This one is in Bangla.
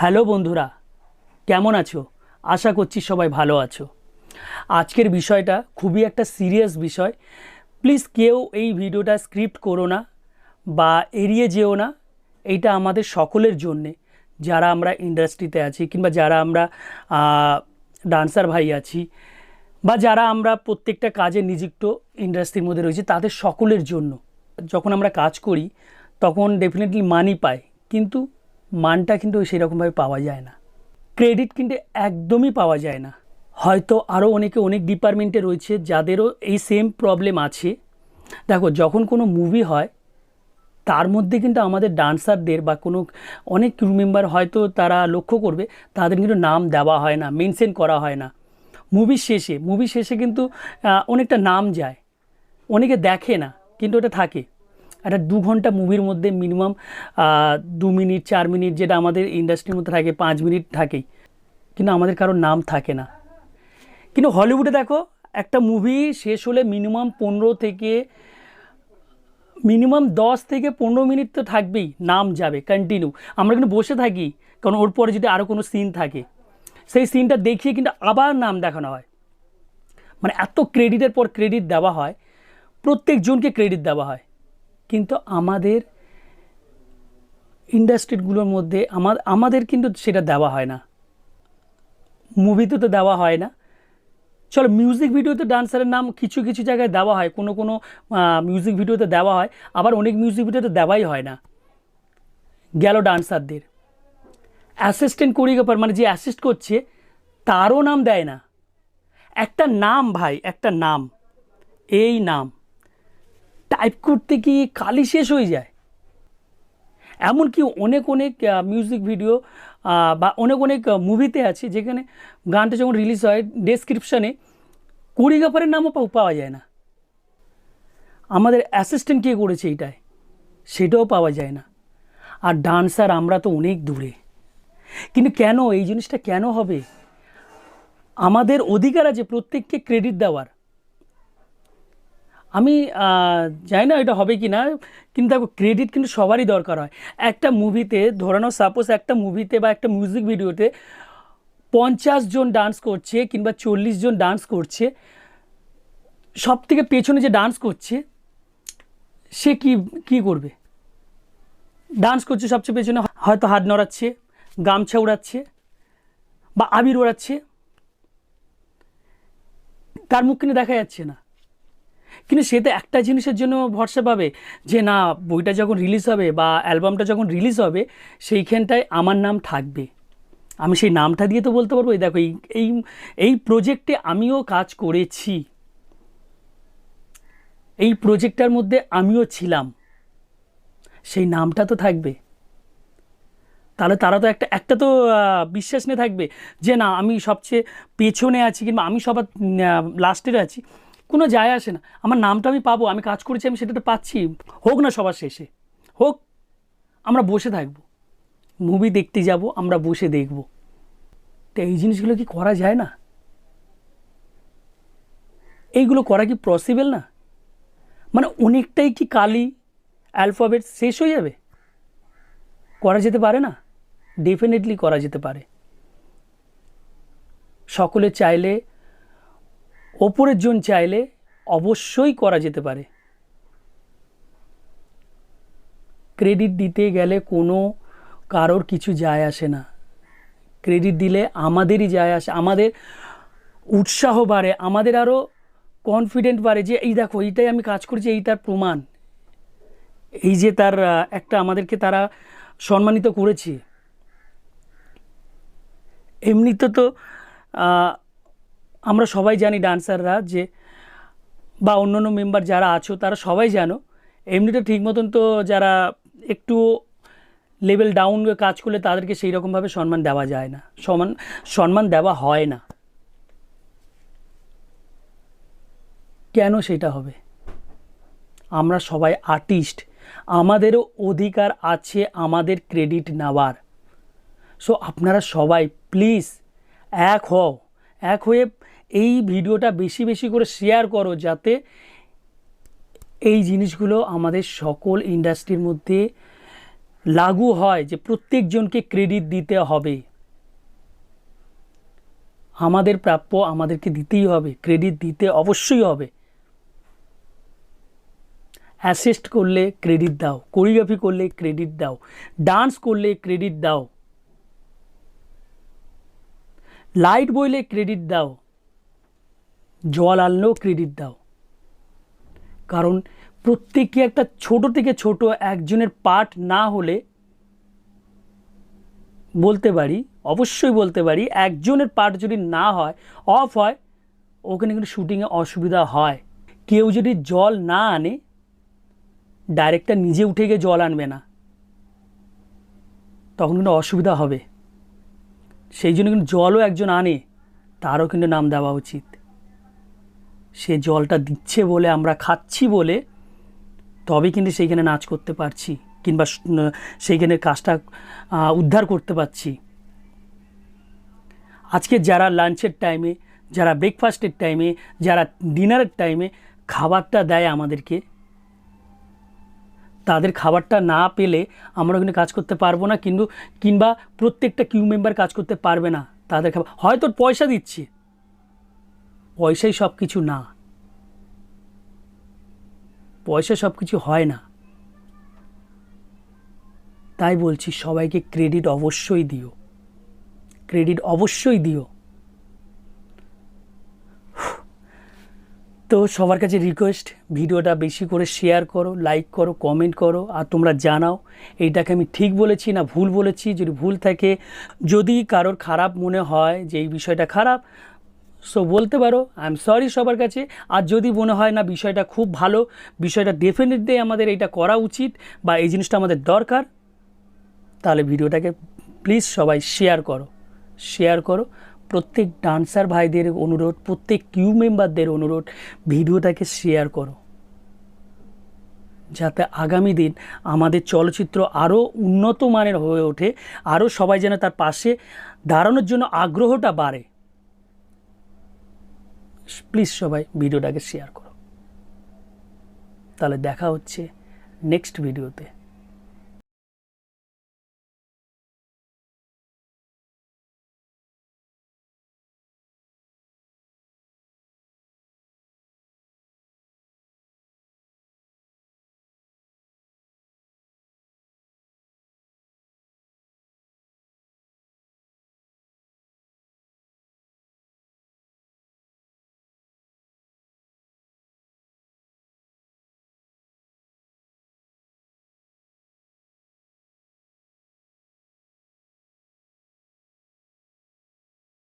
হ্যালো বন্ধুরা, কেমন আছো? আশা করছি সবাই ভালো আছো। আজকের বিষয়টা খুবই একটা সিরিয়াস বিষয়। প্লিজ কেউ এই ভিডিওটা স্ক্রিপ্ট করো না বা এড়িয়ে যেও না, এইটা আমাদের সকলের জন্যে। যারা আমরা ইন্ডাস্ট্রিতে আছি কিংবা যারা আমরা ডান্সার ভাই আছি বা যারা আমরা প্রত্যেকটা কাজে নিযুক্ত ইন্ডাস্ট্রির মধ্যে রয়েছে, তাদের সকলের জন্য। যখন আমরা কাজ করি, তখন ডেফিনেটলি মানি পাই কিন্তু মানটা কিন্তু সেরকমভাবে পাওয়া যায় না। ক্রেডিট কিন্তু একদমই পাওয়া যায় না। হয়তো আরও অনেকে অনেক ডিপার্টমেন্টে রয়েছে যাদেরও এই সেম প্রবলেম আছে। দেখো, যখন কোনো মুভি হয়, তার মধ্যে কিন্তু আমাদের ডান্সারদের বা কোনো অনেক ক্রু মেম্বার হয়তো তারা লক্ষ্য করবে, তাদের কিন্তু নাম দেওয়া হয় না, মেনশন করা হয় না। মুভির শেষে, মুভি শেষে কিন্তু অনেকটা নাম যায়। অনেকে দেখে না, কিন্তু ওটা থাকে। একটা দু ঘণ্টা মুভির মধ্যে মিনিমাম দু মিনিট, চার মিনিট যেটা আমাদের ইন্ডাস্ট্রির মধ্যে থাকে, পাঁচ মিনিট থাকেই। কিন্তু আমাদের কারোর নাম থাকে না। কিন্তু হলিউডে দেখো, একটা মুভি শেষ হলে মিনিমাম পনেরো থেকে মিনিমাম দশ থেকে পনেরো মিনিট তো থাকবেই, নাম যাবে কন্টিনিউ আমরা কিন্তু বসে থাকি, কারণ ওর পরে যদি আরও কোনো সিন থাকে, সেই সিনটা দেখিয়ে কিন্তু আবার নাম দেখানো হয়। মানে এত ক্রেডিটের পর ক্রেডিট দেওয়া হয়, প্রত্যেকজনকে ক্রেডিট দেওয়া হয়। কিন্তু আমাদের ইন্ডাস্ট্রিগুলোর মধ্যে আমার, আমাদের কিন্তু সেটা দেওয়া হয় না। মুভিতে তো দেওয়া হয় না। চলো মিউজিক ভিডিওতে ডান্সারের নাম কিছু কিছু জায়গায় দেওয়া হয়। কোনো কোনো মিউজিক ভিডিওতে দেওয়া হয়। আবার অনেক মিউজিক ভিডিওতে দেওয়াই হয় না। গেল ডান্সারদের অ্যাসিস্ট্যান্ট কোরিওগ্রাফার মানে যে অ্যাসিস্ট করছে, তারও নাম দেয় না। একটা নাম ভাই, একটা নাম। এই নাম। টাইপ করতে কি কালি শেষ হয়ে যায়। এমনকি অনেক অনেক মিউজিক ভিডিও বা অনেক অনেক মুভিতে আছে যেখানে গানটা যখন রিলিজ হয় ডেসক্রিপশানে কোরিওগ্রাফারের নামও পাওয়া যায় না। আমাদের অ্যাসিস্ট্যান্ট কে করেছে এইটায় সেটাও পাওয়া যায় না। আর ডান্সার আমরা তো অনেক দূরে। কিন্তু কেন? এই জিনিসটা কেন হবে? আমাদের অধিকার আছে প্রত্যেককে ক্রেডিট দেওয়ার। আমি জানি না এটা হবে কি না কিন্তু দেখো ক্রেডিট কিন্তু সবারই দরকার হয়। একটা মুভিতে ধরানো সাপোজ একটা মুভিতে বা একটা মিউজিক ভিডিওতে পঞ্চাশ জন ডান্স করছে কিংবা চল্লিশ জন ডান্স করছে সব থেকে পেছনে যে ডান্স করছে, সে কি কি করবে? ডান্স করছে সবচেয়ে পেছনে, হয়তো হাত নড়াচ্ছে, গামছা উড়াচ্ছে বা আবির ওড়াচ্ছে। তার মুখ কিন্তু দেখা যাচ্ছে না। কিন্তু সে তো একটা জিনিসের জন্য ভরসা পাবে যে না, বইটা যখন রিলিজ হবে বা অ্যালবামটা যখন রিলিজ হবে, সেইখানটায় আমার নাম থাকবে। আমি সেই নামটা দিয়ে তো বলতে পারব, এই দেখো, এই এই প্রজেক্টে আমিও কাজ করেছি। এই প্রজেক্টটার মধ্যে আমিও ছিলাম। সেই নামটা তো থাকবে। তাহলে তারা তো একটা একটা তো বিশ্বাস নিয়ে থাকবে যে না, আমি সবচেয়ে পেছনে আছি কিংবা আমি সবার লাস্টের আছি। কোনো যায় আসে না। আমার নামটা আমি পাবো, আমি কাজ করেছি, আমি সেটা তো পাচ্ছি। হোক না সবার শেষে, হোক আমরা বসে থাকব। মুভি দেখতে যাব, আমরা বসে দেখব। তো এই জিনিসগুলো কি করা যায় না? এইগুলো করা কি পসিবল না? মানে অনেকটাই কি কালি অ্যালফাবেট শেষ হয়ে যাবে? করা যেতে পারে না? ডেফিনেটলি করা যেতে পারে। সকলে চাইলে ওপরের জন চাইলে অবশ্যই করা যেতে পারে। ক্রেডিট দিতে গেলে কোনো কারোর কিছু যায় আসে না। ক্রেডিট দিলে আমাদেরই যায় আসে, আমাদের উৎসাহ বাড়ে, আমাদের আরও কনফিডেন্ট বাড়ে যে, এই দেখো, এইটাই আমি কাজ করছি, এই তার প্রমাণ। এই যে তার একটা আমাদেরকে তারা সম্মানিত করেছে। এমনিতে তো আমরা সবাই জানি ডান্সাররা যে, বা অন্য অন্য মেম্বার যারা আছো, তারা সবাই জানো, এমনিতে ঠিক মতন তো যারা একটু লেভেল ডাউন কাজ করলে তাদেরকে সেই রকমভাবে সম্মান দেওয়া যায় না। সমান, সম্মান দেওয়া হয় না। কেন সেটা হবে? আমরা সবাই আর্টিস্ট। আমাদেরও অধিকার আছে আমাদের ক্রেডিট নেওয়ার। সো আপনারা সবাই প্লিজ এক হও, এক হয়ে এই ভিডিওটা বেশি বেশি করে শেয়ার করো যাতে এই জিনিসগুলো আমাদের সকল ইন্ডাস্ট্রির মধ্যে লাগু হয় যে প্রত্যেকজনকে ক্রেডিট দিতে হবে। আমাদের প্রাপ্য আমাদেরকে দিতেই হবে ক্রেডিট দিতে অবশ্যই হবে। অ্যাসিস্ট করলে ক্রেডিট দাও কোরিওগ্রাফি করলে ক্রেডিট দাও ডান্স করলে ক্রেডিট দাও। লাইট বইলে ক্রেডিট দাও। জল আনলেও ক্রেডিট দাও। কারণ প্রত্যেকে একটা ছোট থেকে ছোট একজনের পার্ট না হলে বলতে পারি, অবশ্যই বলতে পারি, একজনের পার্ট যদি না হয় অফ হয়, ওখানে কিন্তু শুটিংয়ে অসুবিধা হয়। কেউ যদি জল না আনে ডাইরেক্টর নিজে উঠে গিয়ে জল আনবে না। তখন কিন্তু অসুবিধা হবে। সেই জন্য কিন্তু জলও একজন আনে, তারও কিন্তু নাম দেওয়া উচিত। সে জলটা দিচ্ছে বলে আমরা খাচ্ছি বলে তবে কিন্তু সেইখানে নাচ করতে পারছি কিংবা সেইখানে কাজটা উদ্ধার করতে পারছি। আজকে যারা লাঞ্চের টাইমে, যারা ব্রেকফাস্টের টাইমে, যারা ডিনারের টাইমে খাবারটা দেয় আমাদেরকে, তাদের খাবারটা না পেলে আমরা কিন্তু কাজ করতে পারব না, কিন্তু, কিংবা প্রত্যেকটা কিউ মেম্বার কাজ করতে পারবে না তাদের খাবার। হয়তো পয়সা দিচ্ছে পয়সাই সব কিছু না। পয়সা সব কিছু হয় না। তাই বলছি সবাইকে ক্রেডিট অবশ্যই দিও। ক্রেডিট অবশ্যই দিও। তো সবার কাছে রিকোয়েস্ট ভিডিওটা বেশি করে শেয়ার করো লাইক করো কমেন্ট করো, আর তোমরা জানাও, এইটাকে আমি ঠিক বলেছি না ভুল বলেছি? যদি ভুল থাকে, যদি কারোর খারাপ মনে হয় যে এই বিষয়টা খারাপ সো বলতে পারো আই এম সরি সবার কাছে। আর যদি মনে হয় না বিষয়টা খুব ভালো, বিষয়টা ডেফিনেটলি আমাদের এটা করা উচিত বা এই জিনিসটা আমাদের দরকার, তাহলে ভিডিওটাকে প্লিজ সবাই শেয়ার করো। শেয়ার করো। প্রত্যেক ডান্সার ভাইদের অনুরোধ, প্রত্যেক কিউ মেম্বারদের অনুরোধ, ভিডিওটাকে শেয়ার করো। যাতে আগামী দিন আমাদের চলচ্চিত্র আরও উন্নত মানের হয়ে ওঠে আরও সবাই যেন তার পাশে দাঁড়ানোর জন্য আগ্রহটা বাড়ে। প্লিজ সবাই ভিডিওটাকে শেয়ার করো। তাহলে দেখা হচ্ছে নেক্সট ভিডিওতে